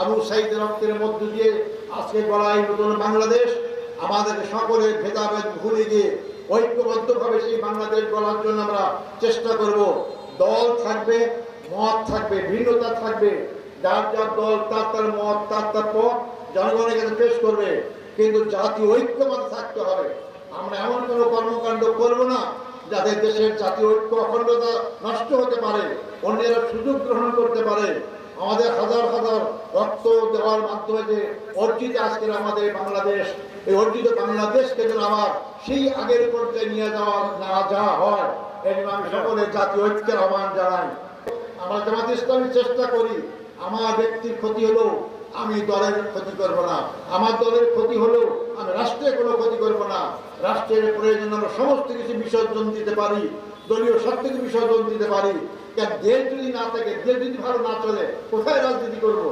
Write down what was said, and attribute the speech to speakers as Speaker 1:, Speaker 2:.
Speaker 1: আবু সাইদের রক্তের মধ্য দিয়ে আজকে গড়াই নতুন বাংলাদেশ, আমাদের সকলের ভেদাভেদ ভুলে গিয়ে ঐক্যবদ্ধভাবে সেই বাংলাদেশ গড়ার জন্য আমরা চেষ্টা করব। দল থাকবে, মত থাকবে, ভিন্নতা থাকবে। যার যার দল, তার তার মত, তার তার পথ জনগণের কাছে পেশ করবে। কিন্তু জাতীয় ঐক্যবদ্ধ থাকতে হবে। আমরা এমন কোনো কর্মকাণ্ড করব না যাতে দেশের জাতীয় ঐক্য অখণ্ডতা নষ্ট হতে পারে, অন্যেরা সুযোগ গ্রহণ করতে পারে। আমাদের হাজার হাজার রক্ত দেওয়ার মাধ্যমে যে অর্জিত আজকের আমাদের বাংলাদেশ, এই অর্জিত বাংলাদেশকে যেন আবার সেই আগের পর্যায়ে নিয়ে যাওয়া না যাওয়া হয় এই আমি সকলের জাতীয় ঐক্যের আহ্বান জানাই। আমরা জামাত ইসলামী চেষ্টা করি, আমার ব্যক্তির ক্ষতি হলো আমি দলের ক্ষতি করব না। আমার দলের ক্ষতি হলো আমি রাষ্ট্রের কোনো ক্ষতি করব না। রাষ্ট্রের প্রয়োজন আমরা সমস্ত কিছু বিসর্জন দিতে পারি, দলীয় স্বার্থকে বিসর্জন দিতে পারি। দেশ যদি না থাকে, দেশ যদি ভালো না চলে, কোথায় রাজনীতি করব?